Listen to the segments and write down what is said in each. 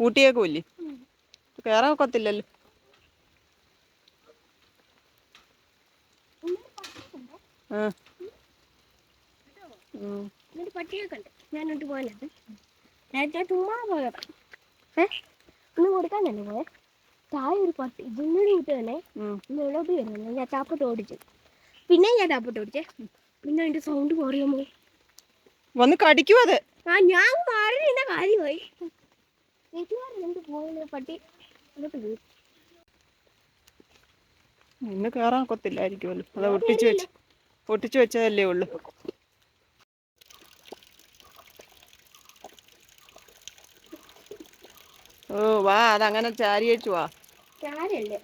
പൂട്ടിയേക്കുമില്ലേ കയറാൻ ഒക്കത്തില്ലല്ലോ ആ. ഉം. എന്നിട്ട് പട്ടിയൊക്കെ ഉണ്ട് ഞാൻ ഇട്ട് പോയത് നേരത്തെ ചുമ്മാ പോയതാ. ഏ? ഒന്നും കൊടുക്കാൻ തന്നെ പോയെ? താഴെ ഒരു പട്ടി. തന്നെ വരുന്നു? ഞാൻ ചാപ്പിട്ട് ഓടിച്ചു. പിന്നെ ഞാൻ ചാപ്പിട്ട് ഓടിച്ചേ. പിന്നെ അതിന്റെ സൗണ്ട് കുറയുമോ? വന്ന് കടിക്കും അത് ആ ഞാൻ മാറി നിന്ന ചേച്ചിമാരൻ എന്ത് പോകുന്നു പട്ടി അങ്ങോട്ട് പോയി. ഇന്ന് കയറാൻ കൊത്തില്ലായിരിക്കുമല്ലോ അത് ഒട്ടിച്ചു വെച്ച് ഒട്ടിച്ചു വെച്ചതല്ലേ ഉള്ളൂ. ഓ വാ അതങ്ങനെ ചാരിയേച്ചു വാ. ഞാനല്ലേ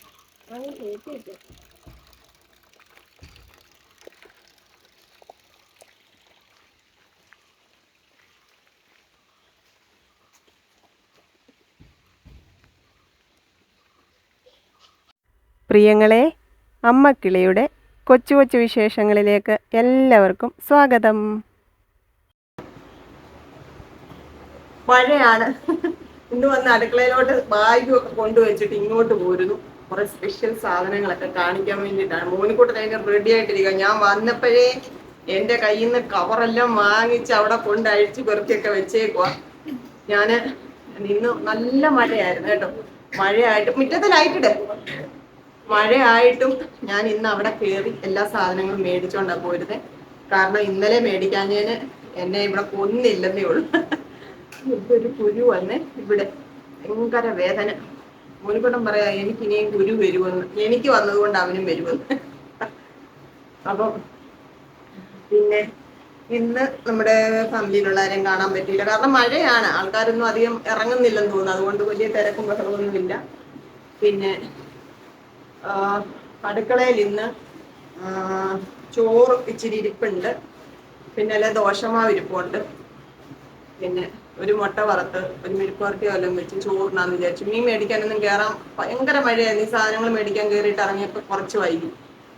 പ്രിയങ്ങളെ അമ്മക്കിളിയുടെ കൊച്ചു കൊച്ചു വിശേഷങ്ങളിലേക്ക് എല്ലാവർക്കും സ്വാഗതം. മഴയാണ്. ഇന്ന് വന്ന് അടുക്കളയിലോട്ട് ബാഗും ഒക്കെ കൊണ്ടുവച്ചിട്ട് ഇങ്ങോട്ട് പോരുന്നു. കുറെ സ്പെഷ്യൽ സാധനങ്ങളൊക്കെ കാണിക്കാൻ വേണ്ടിയിട്ടാണ്. മോനിക്കൂട്ടൻ അതിന് റെഡി ആയിട്ടിരിക്കുക ഞാൻ വന്നപ്പോഴേ എന്റെ കയ്യിൽ നിന്ന് കവറെല്ലാം വാങ്ങിച്ച് അവിടെ കൊണ്ട് അഴിച്ച് പെറുക്കിയൊക്കെ വെച്ചേക്കുക ഞാൻ നിന്ന് നല്ല മഴയായിരുന്നു കേട്ടോ. മഴയായിട്ട് മുറ്റത്ത് ലൈറ്റിട് മഴയായിട്ടും ഞാൻ ഇന്ന് അവിടെ കയറി എല്ലാ സാധനങ്ങളും മേടിച്ചോണ്ടാ പോരുത് കാരണം ഇന്നലെ മേടിക്കാഞ്ഞതിന് എന്നെ ഇവിടെ കൊന്നില്ലെന്നേ ഉള്ളൂ. ഒരു കുരു വന്ന്. ഇവിടെ ഭയങ്കര വേദന. മുൻകൂട്ടം പറയാ എനിക്ക് ഇനിയും കുരു വരുമെന്ന്. എനിക്ക് വന്നതുകൊണ്ട് അവനും വരുമെന്ന്. അപ്പം പിന്നെ ഇന്ന് നമ്മുടെ ഫാമിലിയിലുള്ള ആരെയും കാണാൻ പറ്റിയില്ല. കാരണം മഴയാണ്. ആൾക്കാരൊന്നും അധികം ഇറങ്ങുന്നില്ലെന്ന് തോന്നുന്നു. അതുകൊണ്ട് വലിയ തിരക്കും ബഹളമൊന്നുമില്ല. പിന്നെ അടുക്കളയിൽ ഇന്ന് ചോറ് ഇച്ചിരി ഇരിപ്പുണ്ട്. പിന്നെ അല്ലെ ദോശമാവ് ഇരിപ്പുണ്ട്. പിന്നെ ഒരു മുട്ട വറുത്ത് ഒരു മെഴുക്കുവരട്ടി വല്ലതും വെച്ച് ചോറിനാന്ന് വിചാരിച്ചു. മീൻ മേടിക്കാനൊന്നും കയറാൻ ഭയങ്കര മഴയായിരുന്നു ഈ സാധനങ്ങൾ മേടിക്കാൻ കയറിയിട്ട് ഇറങ്ങിയപ്പോൾ കുറച്ച് വൈകി.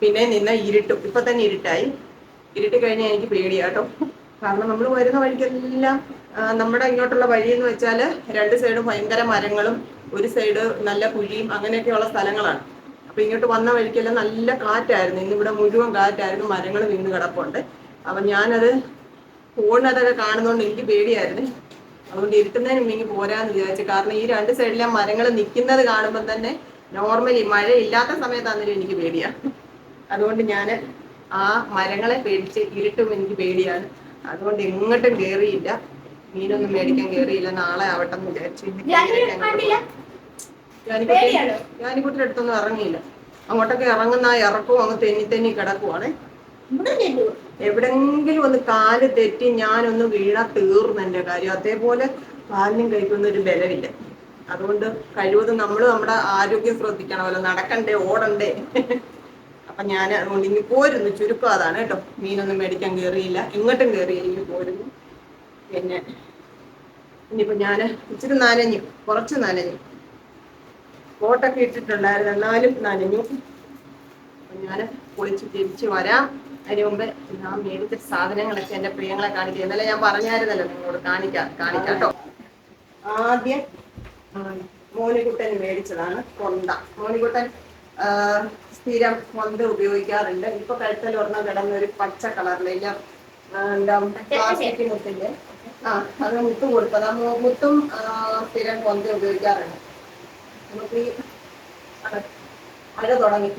പിന്നെ നിന്ന് ഇരുട്ടും. ഇപ്പൊ തന്നെ ഇരുട്ടായി. ഇരുട്ട് കഴിഞ്ഞാൽ എനിക്ക് പേടിയാട്ടോ കാരണം നമ്മൾ വരുന്ന വഴിക്കെല്ലാം നമ്മുടെ ഇങ്ങോട്ടുള്ള വഴി എന്ന് വെച്ചാൽ രണ്ട് സൈഡും ഭയങ്കര മരങ്ങളും ഒരു സൈഡ് നല്ല കുഴിയും അങ്ങനെയൊക്കെയുള്ള സ്ഥലങ്ങളാണ്. അപ്പൊ ഇങ്ങോട്ട് വന്ന വഴിക്കെല്ലാം നല്ല കാറ്റായിരുന്നു. ഇന്നിവിടെ മുഴുവൻ കാറ്റായിരുന്നു. മരങ്ങൾ വീണ് കിടപ്പുണ്ട്. അപ്പൊ ഞാനത് ഫോണിനകത്തൊക്കെ കാണുന്നതുകൊണ്ട് എനിക്ക് പേടിയായിരുന്നു. അതുകൊണ്ട് ഇരുട്ടുന്നതിന് മുമ്പ് പോരാന്ന് വിചാരിച്ചു. കാരണം ഈ രണ്ട് സൈഡിലെ മരങ്ങൾ നിൽക്കുന്നത് കാണുമ്പോൾ തന്നെ നോർമലി മഴ ഇല്ലാത്ത സമയത്താണെങ്കിലും എനിക്ക് പേടിയാണ് അതുകൊണ്ട് ഞാൻ ആ മരങ്ങളെ പേടിച്ച് ഇരുട്ടും എനിക്ക് പേടിയാണ്. അതുകൊണ്ട് എങ്ങോട്ടും കയറിയില്ല മീനൊന്നും മേടിക്കാൻ കയറിയില്ല നാളെ ആവട്ടെ എന്ന് വിചാരിച്ചു ഇന്ന് കയറിയിട്ട് അങ്ങോട്ട് പോയി. ഞാനിക്കുട്ടി- ഞാനിക്കുട്ടിയുടെ അടുത്തൊന്നും ഇറങ്ങിയില്ല. അങ്ങോട്ടൊക്കെ ഇറങ്ങുന്ന ആ ഇറക്കവും അങ്ങ് തെന്നി തെന്നി കിടക്കുവാണേ. എവിടെങ്കിലും ഒന്ന് കാൽ തെറ്റി ഞാനൊന്ന് വീണാ തീർന്നു എന്റെ കാര്യം. അതേപോലെ കാലിനും കഴിക്കുന്ന ഒരു ബലമില്ല. അതുകൊണ്ട് കഴിവതും നമ്മൾ നമ്മുടെ ആരോഗ്യം ശ്രദ്ധിക്കണമല്ലോ. നടക്കണ്ടേ ഓടണ്ടേ. അപ്പൊ ഞാൻ അതുകൊണ്ട് ഇനി പോരുന്നു. ചുരുക്കം അതാണ് കേട്ടോ. മീനൊന്നും മേടിക്കാൻ കയറിയില്ല എങ്ങോട്ടും കയറിയില്ല ഇനി പോരുന്നു. പിന്നെ ഇനിയിപ്പോ ഞാൻ ഇച്ചിരി നനഞ്ഞു. കുറച്ച് നനഞ്ഞു. കോട്ടൊക്കെ ഇട്ടിട്ടുണ്ടായിരുന്നു. എന്നാലും നനഞ്ഞു. ഞാൻ കുളിച്ച് തിരിച്ചു വരാം. അതിന് മുമ്പ് ഞാൻ മേടിച്ച സാധനങ്ങളൊക്കെ എന്റെ പ്രിയങ്ങളെ കാണിക്കുക ഇന്നലെ ഞാൻ പറഞ്ഞായിരുന്നല്ലോ നിങ്ങളോട് കാണിക്കാം കാണിക്കാം കേട്ടോ ആദ്യം മോനിക്കുട്ടൻ മേടിച്ചതാണ് കൊണ്ട. മോനിക്കുട്ടൻ സ്ഥിരം കൊന്ത ഉപയോഗിക്കാറുണ്ട്. ഇപ്പൊ കഴുത്തൽ ഒരെണ്ണം കിടന്ന ഒരു പച്ച കളറിലില്ല പ്ലാസ്റ്റിക് മുത്തിന്റെ ആ അത് മുത്ത് കൊടുത്തത്. മുത്തും സ്ഥിരം കൊന്ത ഉപയോഗിക്കാറുണ്ട്. നമുക്ക് ഈ മഴ തുടങ്ങി.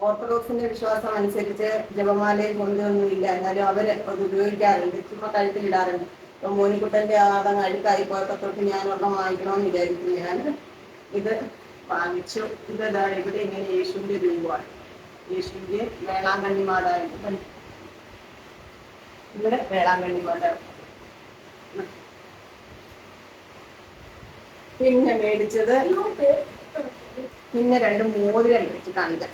ഓർത്തഡോക്സിന്റെ വിശ്വാസം അനുസരിച്ച് ജപമാലയിൽ കൊണ്ടുവന്നില്ല. എന്നാലും അവർ അത് ഉപയോഗിക്കാറുണ്ട്. ചുമ്മാ കഴുത്തിലിടാറുണ്ട്. ഇപ്പൊ മോനിക്കുട്ടന്റെ ആദം അഴുക്കായി പോയപ്പോ ഞാൻ ഒരെണ്ണം വാങ്ങിക്കണമെന്ന് വിചാരിക്കുന്നു. ഞാൻ ഇത് വാങ്ങിച്ചു. ഇത് ഇവിടെ ഇങ്ങനെ യേശുവിന്റെ രൂപമാണ്. യേശുവിന്റെ വേളാങ്കണ്ണി മാതാവ് ഇവിടെ വേളാങ്കണ്ണി മാതാവ്. പിന്നെ മേടിച്ചത് പിന്നെ രണ്ട് മോതിരം മേടിച്ചു കാണിക്കാം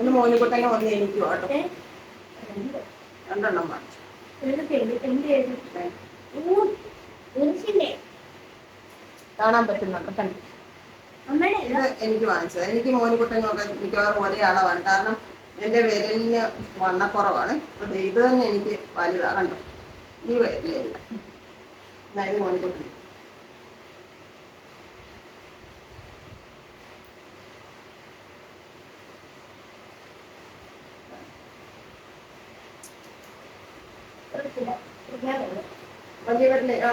ഒന്ന് മോനിക്കുട്ടനെ ഒന്ന് എനിക്ക് കേട്ടോ രണ്ടെണ്ണം വാങ്ങിച്ചു. കാണാൻ പറ്റുന്നുണ്ട് കണ്ടു എനിക്ക് വാങ്ങിച്ചത്. എനിക്ക് മോനിക്കുട്ടനൊക്കെ മിക്കവാറും ഒരേ അളവാണ്. കാരണം എന്റെ വിരലിന് വണ്ണക്കുറവാണ്. അപ്പൊ ഇത് തന്നെ എനിക്ക് വലുതാണ് കണ്ടു? ഈ വിരലില്ല അതായത് മോനിക്കുട്ടി വലിയ വരലേ ആ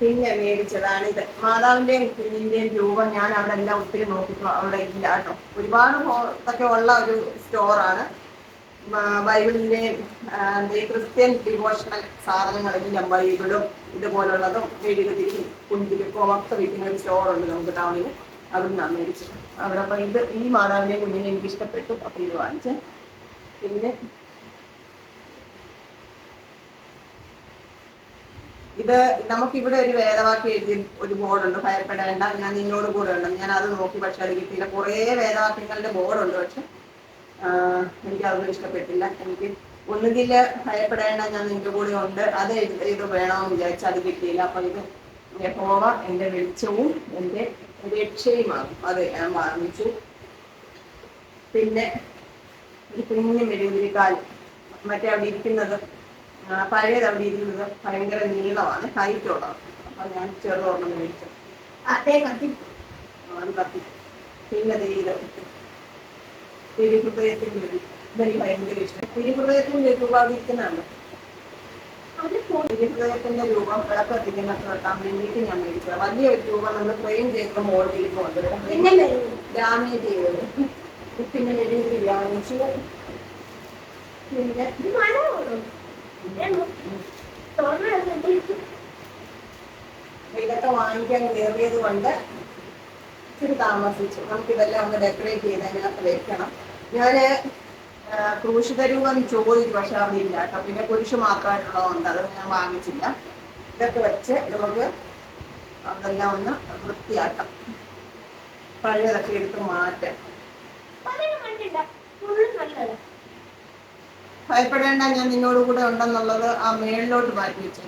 പിന്നെ മേടിച്ചതാണ് ഇത് മാതാവിന്റെയും കുഞ്ഞിന്റെയും രൂപം ഞാൻ അവിടെ എല്ലാം ഒത്തിരി നോക്കിപ്പോ അവിടെ ഇല്ല കേട്ടോ. ഒരുപാട് ഒക്കെ ഉള്ള ഒരു സ്റ്റോറാണ്. ബൈബിളിന്റെയും ക്രിസ്ത്യൻ ഡിവോഷണൽ സാധനങ്ങളെല്ലാം ബൈബിളും ഇതുപോലുള്ളതും മെഴുകുതിരി കുഞ്ചിരിപ്പോ ഒക്കെ വിൽക്കുന്ന ഒരു സ്റ്റോറുണ്ട് നമുക്ക് ടൗണിൽ. അവിടെ നിന്നാണ് മേടിച്ചത് അവിടെ ഇത് ഈ മാതാവിന്റെയും കുഞ്ഞിനെ എനിക്ക് ഇഷ്ടപ്പെട്ടു. അപ്പൊ ഇത് വാങ്ങിച്ചേ. പിന്നെ ഇത് നമുക്ക് ഇവിടെ ഒരു വേദവാക്യം എഴുതി ഒരു ബോർഡുണ്ട് ഭയപ്പെടേണ്ട. ഞാൻ നിന്നോട് കൂടെ ഉണ്ട്. ഞാൻ അത് നോക്കി പക്ഷെ അത് കിട്ടിയില്ല. കുറേ വേദവാക്യങ്ങളുടെ ബോർഡുണ്ട് പക്ഷെ എനിക്ക് അതൊന്നും ഇഷ്ടപ്പെട്ടില്ല. എനിക്ക് ഒന്നുകിൽ ഭയപ്പെടേണ്ട ഞാൻ നിന്റെ കൂടെ ഉണ്ട്. അത് എഴുതിയത് വേണമെന്ന് വിചാരിച്ചു അത് കിട്ടിയില്ല. അപ്പൊ ഇത് യഹോവ എന്റെ വെളിച്ചവും എന്റെ രക്ഷയുമാകും അത് ഞാൻ വാങ്ങിച്ചു. പിന്നെ ഒരു കുഞ്ഞു മെരുവിരിക്കാൽ മറ്റേ അവിടെ ഇരിക്കുന്നത് പഴയത് അവിടെ ഇരുന്നത് ഭയങ്കര നീളമാണ് ഹൈറ്റോടാണ് അപ്പൊ ഞാൻ ചെറുതൊരെണ്ണം മേടിച്ചു. അതേ കത്തി. ആ, അത് കത്തി. പിന്നെ ഒരു ഭയങ്കര ഇഷ്ടം. തിരുഹൃദയത്തിന്റെ രൂപ തിരുഹൃദയത്തിന്റെ വിളക്ക് കത്തിക്കുന്നൊക്കെ വെക്കാൻ വേണ്ടിയിട്ട് ഞാൻ മേടിച്ചത് വലിയ ഒരു രൂപം നമ്മൾ ഫ്രെയിം ചെയ്ത് കൊണ്ടുവരും. പിന്നെ. ഡാമേജ് ചെയ്തത് പിന്നെ വാങ്ങിച്ചു പിന്നെ ഇതൊക്കെ വാങ്ങിക്കാൻ കയറിയത് കൊണ്ട് ഇച്ചിരി താമസിച്ചു. നമുക്കിതെല്ലാം ഒന്ന് ഡെക്കറേറ്റ് ചെയ്ത് അതിനകത്ത് വെക്കണം. ഞാൻ ആ, ക്രൂശിത ചോദിച്ചു പക്ഷെ അവിടെ ഇല്ല കേട്ടോ. പിന്നെ കുരിശ് മാത്രമായിട്ടുള്ളതുകൊണ്ട് അത് ഞാൻ വാങ്ങിച്ചില്ല. ഇതൊക്കെ വെച്ച് നമുക്ക് അതെല്ലാം ഒന്ന് വൃത്തിയാക്കാം. പഴയതൊക്കെ എടുത്ത് മാറ്റാം. ഭയപ്പെടേണ്ട ഞാൻ നിന്നോട് കൂടെ ഉണ്ടെന്നുള്ളത് ആ മേളിലോട്ട് മാറ്റി വെച്ചു.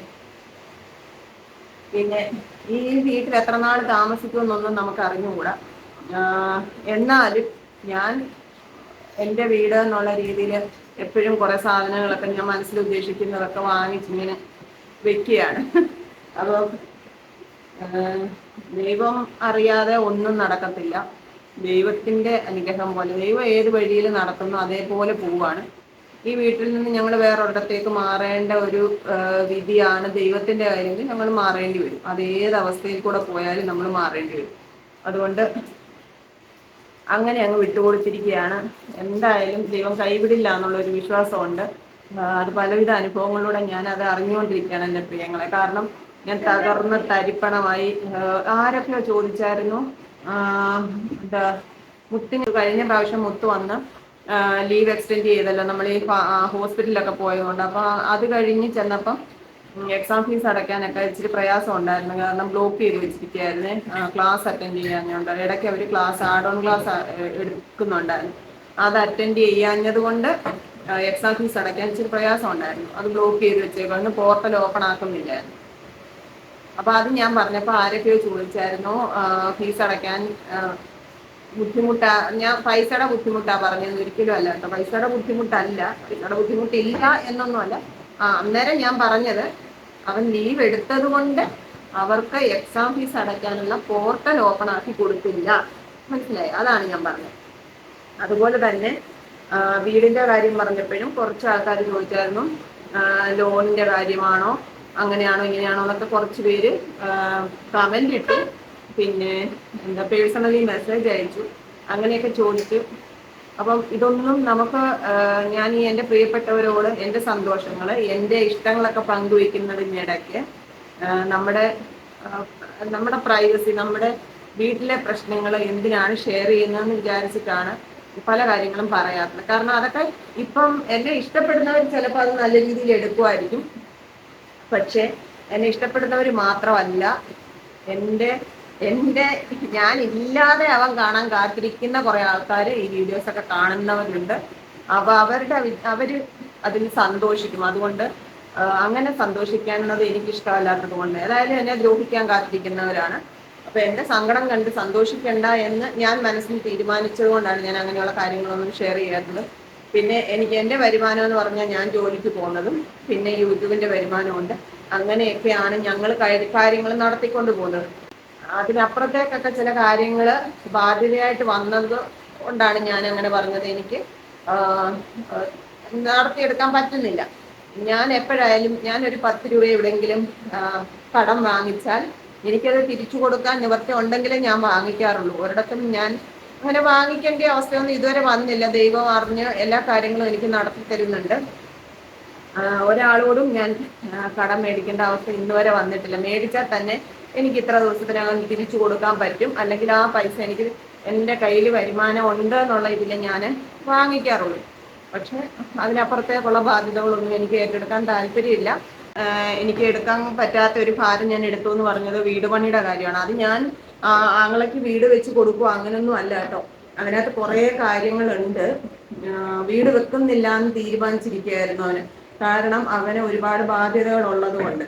പിന്നെ ഈ വീട്ടിൽ എത്ര നാൾ താമസിക്കുമെന്നൊന്നും നമുക്ക് അറിഞ്ഞുകൂടാ എന്നാലും ഞാൻ എന്റെ വീട് എന്നുള്ള രീതിയിൽ എപ്പോഴും കുറെ സാധനങ്ങളൊക്കെ ഞാൻ മനസ്സിൽ ഉദ്ദേശിക്കുന്നതൊക്കെ വാങ്ങിച്ചിങ്ങനെ വെക്കുകയാണ്. അപ്പോൾ ദൈവം അറിയാതെ ഒന്നും നടക്കത്തില്ല. ദൈവത്തിന്റെ അനുഗ്രഹം പോലെ ദൈവം ഏത് വഴിയിൽ നടത്തുന്നു അതേപോലെ പോവാണ് ഈ വീട്ടിൽ നിന്ന് ഞങ്ങൾ വേറൊരിടത്തേക്ക് മാറേണ്ട ഒരു വിധിയാണ് ദൈവത്തിന്റെ കാര്യത്തിൽ ഞങ്ങൾ മാറേണ്ടി വരും. അത് ഏത് അവസ്ഥയിൽ കൂടെ പോയാലും നമ്മൾ മാറേണ്ടി വരും. അതുകൊണ്ട് അങ്ങനെ അങ്ങ് വിട്ടുകൊടുത്തിരിക്കുകയാണ്. എന്തായാലും ദൈവം കൈവിടില്ല എന്നുള്ള ഒരു വിശ്വാസമുണ്ട് അത് പലവിധ അനുഭവങ്ങളിലൂടെ ഞാൻ അത് അറിഞ്ഞുകൊണ്ടിരിക്കുകയാണ് എന്റെ പ്രിയങ്ങളെ. കാരണം ഞാൻ തകർന്ന് തരിപ്പണമായി ആരൊക്കെയോ ചോദിച്ചായിരുന്നു. എന്താ മുത്തിന് കഴിഞ്ഞ പ്രാവശ്യം മുത്ത് വന്ന് ലീവ് എക്സ്റ്റെൻഡ് ചെയ്തല്ലോ. നമ്മൾ ഈ ഹോസ്പിറ്റലിലൊക്കെ പോയതുകൊണ്ട്. അപ്പൊ അത് കഴിഞ്ഞ് ചെന്നപ്പം എക്സാം ഫീസ് അടയ്ക്കാനൊക്കെ ഇച്ചിരി പ്രയാസം ഉണ്ടായിരുന്നു. കാരണം ബ്ലോക്ക് ചെയ്ത് വെച്ചിരിക്കുകയായിരുന്നു. ക്ലാസ് അറ്റൻഡ് ചെയ്യാഞ്ഞുകൊണ്ട് ഇടയ്ക്ക് അവർ ക്ലാസ് ആഡ് ഓൺ ക്ലാസ് എടുക്കുന്നുണ്ടായിരുന്നു. അത് അറ്റൻഡ് ചെയ്യാഞ്ഞത് കൊണ്ട് എക്സാം ഫീസ് അടയ്ക്കാൻ ഇച്ചിരി പ്രയാസം ഉണ്ടായിരുന്നു. അത് ബ്ലോക്ക് ചെയ്ത് വെച്ചേക്കൊണ്ട് പോർട്ടൽ ഓപ്പൺ ആക്കുന്നില്ലായിരുന്നു. അപ്പൊ അത് ഞാൻ പറഞ്ഞപ്പോൾ ആരൊക്കെയോ ചോദിച്ചായിരുന്നു ഫീസ് അടയ്ക്കാൻ ബുദ്ധിമുട്ടാ ഞാൻ പൈസയുടെ ബുദ്ധിമുട്ടാ പറഞ്ഞത് ഒരിക്കലും അല്ല കേട്ടോ. പൈസയുടെ ബുദ്ധിമുട്ടല്ല പൈസയുടെ ബുദ്ധിമുട്ടില്ല എന്നൊന്നുമല്ല. ആ അന്നേരം ഞാൻ പറഞ്ഞത് അവൻ ലീവ് എടുത്തത് കൊണ്ട് അവർക്ക് എക്സാം ഫീസ് അടയ്ക്കാനുള്ള പോർട്ടൽ ഓപ്പൺ ആക്കി കൊടുത്തില്ല. മനസ്സിലായി? അതാണ് ഞാൻ പറഞ്ഞത്. അതുപോലെ തന്നെ വീടിന്റെ കാര്യം പറഞ്ഞപ്പോഴും കുറച്ച് ആൾക്കാർ ചോദിച്ചായിരുന്നു ലോണിന്റെ കാര്യമാണോ അങ്ങനെയാണോ ഇങ്ങനെയാണോ എന്നൊക്കെ കുറച്ച് പേര് കമന്റ് ഇട്ടു. പിന്നെ എന്താ പേഴ്സണലി മെസ്സേജ് അയച്ചു. അങ്ങനെയൊക്കെ ചോദിച്ചു. അപ്പം ഇതൊന്നും നമുക്ക് ഞാൻ ഈ എന്റെ പ്രിയപ്പെട്ടവരോട് എന്റെ സന്തോഷങ്ങൾ എന്റെ ഇഷ്ടങ്ങളൊക്കെ പങ്കുവയ്ക്കുന്നതിനിടയ്ക്ക് നമ്മുടെ നമ്മുടെ പ്രൈവസി നമ്മുടെ വീട്ടിലെ പ്രശ്നങ്ങൾ എന്തിനാണ് ഷെയർ ചെയ്യുന്നതെന്ന് വിചാരിച്ചിട്ടാണ് പല കാര്യങ്ങളും പറയാത്തത് കാരണം അതൊക്കെ ഇപ്പം എന്നെ ഇഷ്ടപ്പെടുന്നവർ ചിലപ്പോൾ അത് നല്ല രീതിയിൽ എടുക്കുമായിരിക്കും. പക്ഷെ എന്നെ ഇഷ്ടപ്പെടുന്നവർ മാത്രമല്ല എന്റെ എന്റെ ഞാൻ ഇല്ലാതെ അവൻ കാണാൻ കാത്തിരിക്കുന്ന കുറെ ആൾക്കാർ ഈ വീഡിയോസ് ഒക്കെ കാണുന്നവരുണ്ട്. അപ്പൊ അവരുടെ അവർ അതിൽ സന്തോഷിക്കും. അതുകൊണ്ട് അങ്ങനെ സന്തോഷിക്കാനുള്ളത് എനിക്ക് ഇഷ്ടമല്ലാത്തത് കൊണ്ട്. ഏതായാലും എന്നെ ദ്രോഹിക്കാൻ കാത്തിരിക്കുന്നവരാണ്. അപ്പൊ എന്റെ സങ്കടം കണ്ട് സന്തോഷിക്കണ്ട എന്ന് ഞാൻ മനസ്സിൽ തീരുമാനിച്ചത് കൊണ്ടാണ് ഞാൻ അങ്ങനെയുള്ള കാര്യങ്ങളൊന്നും ഷെയർ ചെയ്യാത്തത്. പിന്നെ എനിക്ക് എന്റെ വരുമാനം എന്ന് പറഞ്ഞാൽ ഞാൻ ജോലിക്ക് പോകുന്നതും പിന്നെ യൂട്യൂബിന്റെ വരുമാനമുണ്ട്. അങ്ങനെയൊക്കെയാണ് ഞങ്ങൾ കാര്യങ്ങൾ നടത്തിക്കൊണ്ട് പോകുന്നത്. അതിനപ്പുറത്തേക്കൊക്കെ ചില കാര്യങ്ങൾ ബാധ്യതയായിട്ട് വന്നത് കൊണ്ടാണ് ഞാൻ അങ്ങനെ പറഞ്ഞത്. എനിക്ക് നടത്തിയെടുക്കാൻ പറ്റുന്നില്ല. ഞാൻ എപ്പോഴായാലും ഞാൻ ഒരു പത്ത് രൂപ എവിടെങ്കിലും കടം വാങ്ങിച്ചാൽ എനിക്കത് തിരിച്ചു കൊടുക്കാൻ നിവർത്തി ഉണ്ടെങ്കിലേ ഞാൻ വാങ്ങിക്കാറുള്ളൂ. ഒരിടത്തും ഞാൻ അങ്ങനെ വാങ്ങിക്കേണ്ട അവസ്ഥയൊന്നും ഇതുവരെ വന്നില്ല. ദൈവം അറിഞ്ഞ് എല്ലാ കാര്യങ്ങളും എനിക്ക് നടത്തി തരുന്നുണ്ട്. ഒരാളോടും ഞാൻ കടം മേടിക്കേണ്ട അവസ്ഥ ഇന്നുവരെ വന്നിട്ടില്ല. മേടിച്ചാൽ തന്നെ എനിക്ക് ഇത്ര ദിവസത്തിനകം തിരിച്ചു കൊടുക്കാൻ പറ്റും. അല്ലെങ്കിൽ ആ പൈസ എനിക്ക് എന്റെ കയ്യിൽ വരുമാനം ഉണ്ട് എന്നുള്ള ഇതിൽ ഞാൻ വാങ്ങിക്കാറുള്ളൂ. പക്ഷെ അതിനപ്പുറത്തേക്കുള്ള ബാധ്യതകളൊന്നും എനിക്ക് ഏറ്റെടുക്കാൻ താല്പര്യമില്ല. എനിക്ക് എടുക്കാൻ പറ്റാത്ത ഒരു ഭാരം ഞാൻ എടുത്തു എന്ന് പറഞ്ഞത് വീട് പണിയുടെ കാര്യമാണ്. അത് ഞാൻ ആങ്ങളയ്ക്ക് വീട് വെച്ച് കൊടുക്കുക അങ്ങനൊന്നും അല്ല കേട്ടോ. അതിനകത്ത് കുറേ കാര്യങ്ങളുണ്ട്. വീട് വെക്കുന്നില്ല എന്ന് തീരുമാനിച്ചിരിക്കുകയായിരുന്നു അവന്. കാരണം അവന് ഒരുപാട് ബാധ്യതകൾ ഉള്ളത് കൊണ്ട്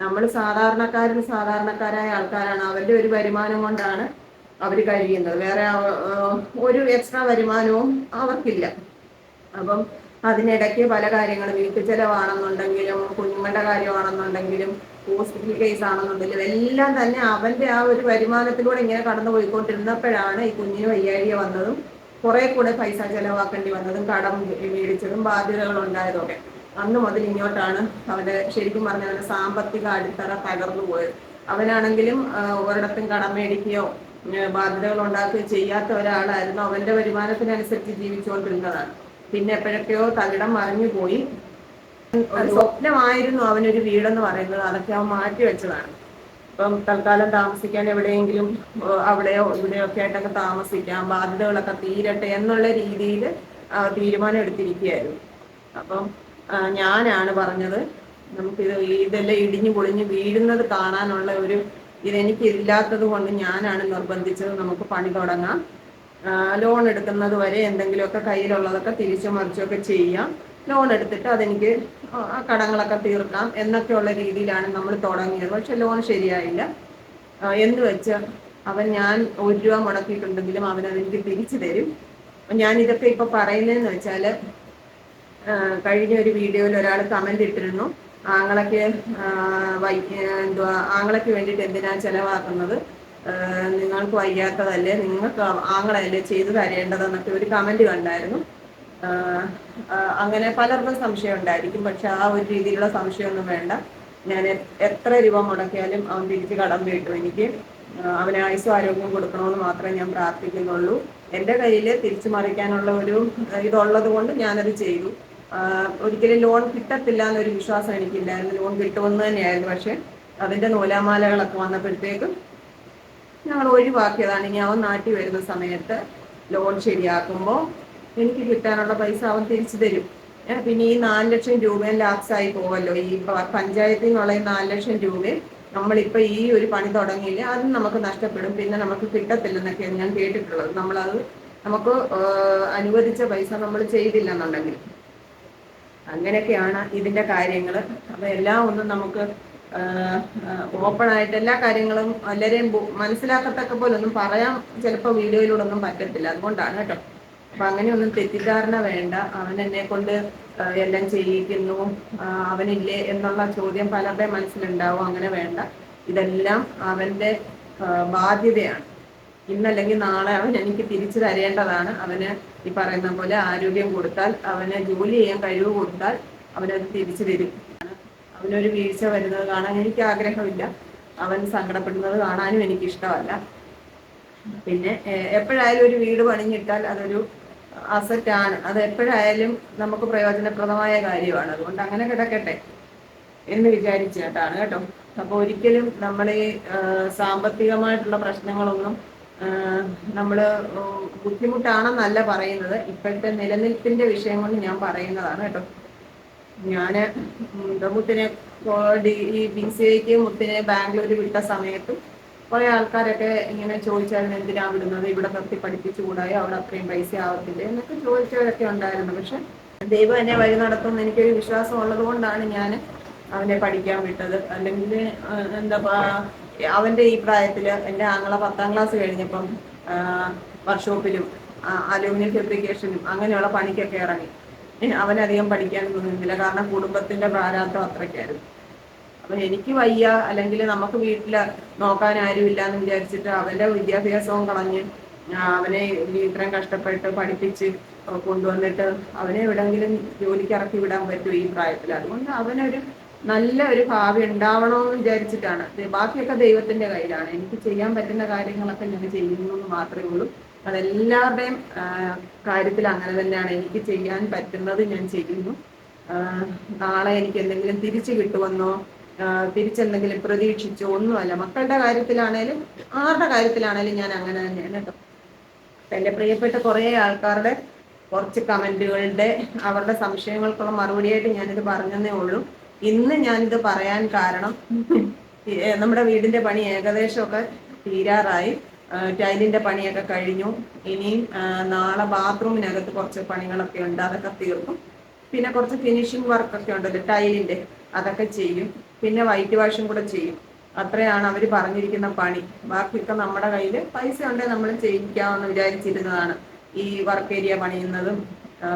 നമ്മൾ സാധാരണക്കാരിൽ സാധാരണക്കാരായ ആൾക്കാരാണ്. അവരുടെ ഒരു വരുമാനം കൊണ്ടാണ് അവർ കഴിയുന്നത്. വേറെ ഒരു എക്സ്ട്രാ വരുമാനവും അവർക്കില്ല. അപ്പം അതിനിടയ്ക്ക് പല കാര്യങ്ങളും വീട്ടു ചെലവാണെന്നുണ്ടെങ്കിലും കുഞ്ഞുങ്ങളുടെ കാര്യമാണെന്നുണ്ടെങ്കിലും ഹോസ്പിറ്റൽ കേസ് ആണെന്നുണ്ടെങ്കിലും എല്ലാം തന്നെ അവന്റെ ആ ഒരു വരുമാനത്തിലൂടെ ഇങ്ങനെ കടന്നു പോയിക്കൊണ്ടിരുന്നപ്പോഴാണ് ഈ കുഞ്ഞിന് വയ്യാഴിക വന്നതും കുറെ കൂടെ പൈസ ചെലവാക്കേണ്ടി വന്നതും കടം മേടിച്ചതും ബാധ്യതകൾ ഉണ്ടായതൊക്കെ അന്ന് മുതൽ ഇങ്ങോട്ടാണ് അവന്റെ ശരിക്കും പറഞ്ഞ അവന്റെ സാമ്പത്തിക അടിത്തറ തകർന്നു പോയത്. അവനാണെങ്കിലും ഒരിടത്തും കടം മേടിക്കുകയോ ബാധ്യതകൾ ഉണ്ടാക്കുകയോ ചെയ്യാത്ത ഒരാളായിരുന്നു അവന്റെ വരുമാനത്തിനനുസരിച്ച് ജീവിച്ചുകൊണ്ടിരുന്നതാണ്. പിന്നെ എപ്പോഴൊക്കെയോ തകിടം മറിഞ്ഞു പോയി. സ്വപ്നമായിരുന്നു അവനൊരു വീടെന്ന് പറയുന്നത്. അതൊക്കെ അവൻ മാറ്റി വെച്ചതാണ്. ഇപ്പം തൽക്കാലം താമസിക്കാൻ എവിടെയെങ്കിലും അവിടെയോ ഇവിടെയോ ഒക്കെ ആയിട്ടൊക്കെ താമസിക്കാം ബാധ്യതകളൊക്കെ തീരട്ടെ എന്നുള്ള രീതിയിൽ തീരുമാനം എടുത്തിരിക്കുകയായിരുന്നു. അപ്പം ഞാനാണ് പറഞ്ഞത്. നമുക്കിത് ഇതെല്ലാം ഇടിഞ്ഞു പൊളിഞ്ഞ് വീഴുന്നത് കാണാനുള്ള ഒരു ഇതെനിക്ക് ഇല്ലാത്തത് കൊണ്ട് ഞാനാണ് നിർബന്ധിച്ചത് നമുക്ക് പണി തുടങ്ങാം. ലോൺ എടുക്കുന്നത് വരെ എന്തെങ്കിലുമൊക്കെ കയ്യിലുള്ളതൊക്കെ തിരിച്ചു മറിച്ചൊക്കെ ചെയ്യാം. ലോൺ എടുത്തിട്ട് അതെനിക്ക് ആ കടങ്ങളൊക്കെ തീർക്കാം എന്നൊക്കെയുള്ള രീതിയിലാണ് നമ്മൾ തുടങ്ങിയത്. പക്ഷെ ലോൺ ശരിയായില്ല. എന്ന് വെച്ച്? അവൻ ഞാൻ ഒരു രൂപ മുടക്കിയിട്ടുണ്ടെങ്കിലും അവൻ തിരിച്ചു തരും. ഞാൻ ഇതൊക്കെ ഇപ്പൊ പറയുന്നതെന്ന് വെച്ചാൽ ആ, കഴിഞ്ഞ ഒരു വീഡിയോയിൽ ഒരാൾ കമന്റ് ഇട്ടിരുന്നു. ആങ്ങളൊക്കെ വൈ എന്തുവാ ആങ്ങളയ്ക്ക് വേണ്ടിയിട്ട് എന്തിനാ ചിലവാക്കുന്നത്? നിങ്ങൾക്ക് വയ്യാത്തതല്ലേ നിങ്ങൾക്ക് ആങ്ങളല്ലേ ചെയ്തു തരേണ്ടതെന്നൊക്കെ ഒരു കമന്റ് കണ്ടായിരുന്നു. അങ്ങനെ പലർക്കും സംശയം ഉണ്ടായിരിക്കും. പക്ഷെ ആ ഒരു രീതിയിലുള്ള സംശയമൊന്നും വേണ്ട. ഞാൻ എത്ര രൂപ മുടക്കിയാലും അവൻ തിരിച്ച് കടം വീട്ടു എനിക്ക്. അവന് ആയുസും ആരോഗ്യം കൊടുക്കണമെന്ന് മാത്രമേ ഞാൻ പ്രാർത്ഥിക്കുന്നുള്ളൂ. എന്റെ കയ്യിൽ തിരിച്ചു മറിക്കാനുള്ള ഒരു ഇതുള്ളത് കൊണ്ട് ഞാനത് ചെയ്തു. ഒരിക്കലും ലോൺ കിട്ടത്തില്ല എന്നൊരു വിശ്വാസം എനിക്കില്ലായിരുന്നു. ലോൺ കിട്ടുമെന്ന് തന്നെയായിരുന്നു. പക്ഷെ അതിന്റെ നൂലാമാലകളൊക്കെ വന്നപ്പോഴത്തേക്കും ഞങ്ങൾ ഒഴിവാക്കിയതാണ്. ഇനി അവൻ നാട്ടിൽ വരുന്ന സമയത്ത് ലോൺ ശരിയാക്കുമ്പോൾ എനിക്ക് കിട്ടാനുള്ള പൈസ അവൻ തിരിച്ചു തരും. പിന്നെ ഈ നാല് ലക്ഷം രൂപയും ആയി പോവല്ലോ. ഈ പഞ്ചായത്തിൽ നിന്നുള്ള ഈ നാല് ലക്ഷം രൂപയും നമ്മളിപ്പോൾ ഈ ഒരു പണി തുടങ്ങിയില്ല അതും നമുക്ക് നഷ്ടപ്പെടും. പിന്നെ നമുക്ക് കിട്ടത്തില്ലെന്നൊക്കെയാണ് ഞാൻ കേട്ടിട്ടുള്ളത്. നമ്മളത് നമുക്ക് അനുവദിച്ച പൈസ നമ്മൾ ചെയ്തില്ലെന്നുണ്ടെങ്കിൽ. അങ്ങനെയൊക്കെയാണ് ഇതിന്റെ കാര്യങ്ങൾ അപ്പൊ എല്ലാം ഒന്നും നമുക്ക് ഓപ്പൺ ആയിട്ട് എല്ലാ കാര്യങ്ങളും എല്ലാവരെയും മനസ്സിലാക്കത്തക്ക പോലെ ഒന്നും പറയാൻ ചിലപ്പോൾ വീഡിയോയിലൂടെ ഒന്നും പറ്റത്തില്ല. അതുകൊണ്ടാണ് കേട്ടോ. അപ്പൊ അങ്ങനെയൊന്നും തെറ്റിദ്ധാരണ വേണ്ട. അവൻ എന്നെ കൊണ്ട് എല്ലാം ചെയ്യിക്കുന്നു. അവനില്ലേ എന്നുള്ള ചോദ്യം പലരുടെ മനസ്സിലുണ്ടാവും. അങ്ങനെ വേണ്ട. ഇതെല്ലാം അവന്റെ ബാധ്യതയാണ്. ഇന്നല്ലെങ്കിൽ നാളെ അവൻ എനിക്ക് തിരിച്ചു തരേണ്ടതാണ്. അവന് ഈ പറയുന്ന പോലെ ആരോഗ്യം കൊടുത്താൽ അവന് ജോലി ചെയ്യാൻ കഴിവ് കൊടുത്താൽ അവനത് തിരിച്ചു തരും. അവനൊരു വീഴ്ച വരുന്നത് കാണാൻ എനിക്ക് ആഗ്രഹമില്ല. അവൻ സങ്കടപ്പെടുന്നത് കാണാനും എനിക്ക് ഇഷ്ടമല്ല പിന്നെ എപ്പോഴായാലും ഒരു വീട് പണിഞ്ഞിട്ടാൽ അതൊരു അസറ്റാണ് അത് എപ്പോഴായാലും നമുക്ക് പ്രയോജനപ്രദമായ കാര്യമാണ്. അതുകൊണ്ട് അങ്ങനെ കിടക്കട്ടെ എന്ന് വിചാരിച്ചിട്ടാണ് കേട്ടോ. അപ്പൊ ഒരിക്കലും നമ്മൾ ഈ സാമ്പത്തികമായിട്ടുള്ള പ്രശ്നങ്ങളൊന്നും ഉം, ബുദ്ധിമുട്ടാണെന്നല്ല പറയുന്നത്. ഇപ്പോഴത്തെ നിലനിൽപ്പിന്റെ വിഷയം കൊണ്ട് ഞാൻ പറയുന്നതാണ് കേട്ടോ. ഞാൻ മുത്തിനെ ഈ ബി സി ഐക്ക് മുത്തിനെ ബാംഗ്ലൂർ വിട്ട സമയത്തും കുറെ ആൾക്കാരൊക്കെ ഇങ്ങനെ ചോദിച്ചായിരുന്നു എന്തിനാ വിടുന്നത്? ഇവിടെ നിർത്തി പഠിപ്പിച്ചു കൂടായോ അവിടെ അത്രയും പൈസ ആവത്തില്ല? എന്നൊക്കെ ചോദിച്ചവരൊക്കെ ഉണ്ടായിരുന്നു. പക്ഷെ ദൈവം എന്നെ വഴി നടത്തുമെന്ന് എനിക്കൊരു വിശ്വാസം ഉള്ളത് കൊണ്ടാണ് ഞാൻ അവനെ പഠിക്കാൻ വിട്ടത്. അല്ലെങ്കിൽ എന്താ അവന്റെ ഈ പ്രായത്തിൽ എന്റെ ആങ്ങളെ പത്താം ക്ലാസ് കഴിഞ്ഞപ്പം വർക്ക്ഷോപ്പിലും അലൂമിനിയം ഫെബ്രിക്കേഷനും അങ്ങനെയുള്ള പണിക്കൊക്കെ ഇറങ്ങി. അവനധികം പഠിക്കാൻ നിന്നില്ല. കാരണം കുടുംബത്തിന്റെ പ്രാരാബ്ദം അത്രയ്ക്കായിരുന്നു. അപ്പൊ എനിക്ക് വയ്യ. അല്ലെങ്കിൽ നമുക്ക് വീട്ടിൽ നോക്കാൻ ആരും ഇല്ലാന്ന് വിചാരിച്ചിട്ട് അവന്റെ വിദ്യാഭ്യാസവും കളഞ്ഞ് അവനെ ഇത്രയും കഷ്ടപ്പെട്ട് പഠിപ്പിച്ച് കൊണ്ടുവന്നിട്ട് അവനെ എവിടെങ്കിലും ജോലിക്ക് ഇറക്കി വിടാൻ പറ്റും ഈ പ്രായത്തിൽ അതുകൊണ്ട് അവനൊരു നല്ല ഒരു ഭാവി ഉണ്ടാവണമെന്ന് വിചാരിച്ചിട്ടാണ്. ബാക്കിയൊക്കെ ദൈവത്തിന്റെ കയ്യിലാണ്. എനിക്ക് ചെയ്യാൻ പറ്റുന്ന കാര്യങ്ങളൊക്കെ ഞാൻ ചെയ്യുന്നു എന്ന് മാത്രമേ ഉള്ളൂ. അതെല്ലാവരുടെയും കാര്യത്തിൽ അങ്ങനെ തന്നെയാണ്. എനിക്ക് ചെയ്യാൻ പറ്റുന്നത് ഞാൻ ചെയ്യുന്നു. നാളെ എനിക്ക് എന്തെങ്കിലും തിരിച്ചു കിട്ടുമെന്നോ തിരിച്ചെന്തെങ്കിലും പ്രതീക്ഷിച്ചോ ഒന്നുമല്ല. മക്കളുടെ കാര്യത്തിലാണേലും ആരുടെ കാര്യത്തിലാണേലും ഞാൻ അങ്ങനെ തന്നെയാണ് കേട്ടോ. എന്റെ പ്രിയപ്പെട്ട കുറേ ആൾക്കാരുടെ കുറച്ച് കമന്റുകളുടെ അവരുടെ സംശയങ്ങൾക്കുള്ള മറുപടിയായിട്ട് ഞാനിത് പറഞ്ഞതേ ഉള്ളൂ. ഇന്ന് ഞാനിത് പറയാൻ കാരണം നമ്മുടെ വീടിന്റെ പണി ഏകദേശമൊക്കെ തീരാറായി. ടൈലിന്റെ പണിയൊക്കെ കഴിഞ്ഞു. ഇനിയും നാളെ ബാത്റൂമിനകത്ത് കുറച്ച് പണികളൊക്കെ ഉണ്ട്. അതൊക്കെ തീർക്കും. പിന്നെ കുറച്ച് ഫിനിഷിംഗ് വർക്കൊക്കെ ഉണ്ടല്ലോ ടൈലിന്റെ. അതൊക്കെ ചെയ്യും. പിന്നെ വൈറ്റ് വാഷും കൂടെ ചെയ്യും. അത്രയാണ് അവർ പറഞ്ഞിരിക്കുന്ന പണി. ബാക്കിയൊക്കെ നമ്മുടെ കയ്യിൽ പൈസ ഉണ്ടെങ്കിൽ നമ്മൾ ചെയ്യിക്കാമെന്ന് വിചാരിച്ചിരുന്നതാണ് ഈ വർക്ക് ഏരിയ പണിയുന്നതും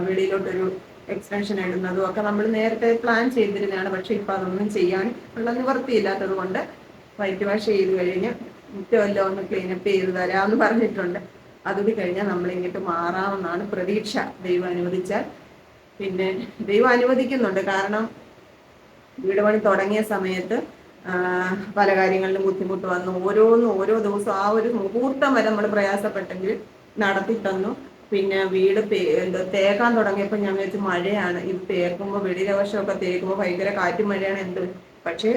വെളിയിലോട്ടൊരു എക്സ്റ്റൻഷൻ ഇടുന്നതും ഒക്കെ നമ്മൾ നേരത്തെ പ്ലാൻ ചെയ്തിരുന്നതാണ്. പക്ഷെ ഇപ്പൊ അതൊന്നും ചെയ്യാൻ ഉള്ള നിവൃത്തിയില്ലാത്തത് കൊണ്ട് വൈറ്റ് വാഷ് ചെയ്ത് കഴിഞ്ഞ് മുറ്റമല്ലോ ഒന്ന് ക്ലീനപ്പ് ചെയ്ത് തരാമെന്ന് പറഞ്ഞിട്ടുണ്ട്. അതുകൂടി കഴിഞ്ഞാൽ നമ്മൾ ഇങ്ങോട്ട് മാറാമെന്നാണ് പ്രതീക്ഷ. ദൈവം അനുവദിച്ചാൽ. പിന്നെ ദൈവം അനുവദിക്കുന്നുണ്ട്. കാരണം വീട് പണി തുടങ്ങിയ സമയത്ത് പല കാര്യങ്ങളിലും ബുദ്ധിമുട്ട് വന്നു. ഓരോന്നും ഓരോ ദിവസവും ആ ഒരു മുഹൂർത്തം വരെ നമ്മൾ പ്രയാസപ്പെട്ടെങ്കിൽ നടത്തി തന്നു. പിന്നെ വീട് തേക്കാൻ തുടങ്ങിയപ്പോൾ ഞാൻ വിചാരിച്ചു മഴയാണ്. ഇത് തേക്കുമ്പോൾ വെളിയിലവശമൊക്കെ തേക്കുമ്പോൾ ഭയങ്കര കാറ്റും മഴയാണ് എന്ത് പക്ഷേ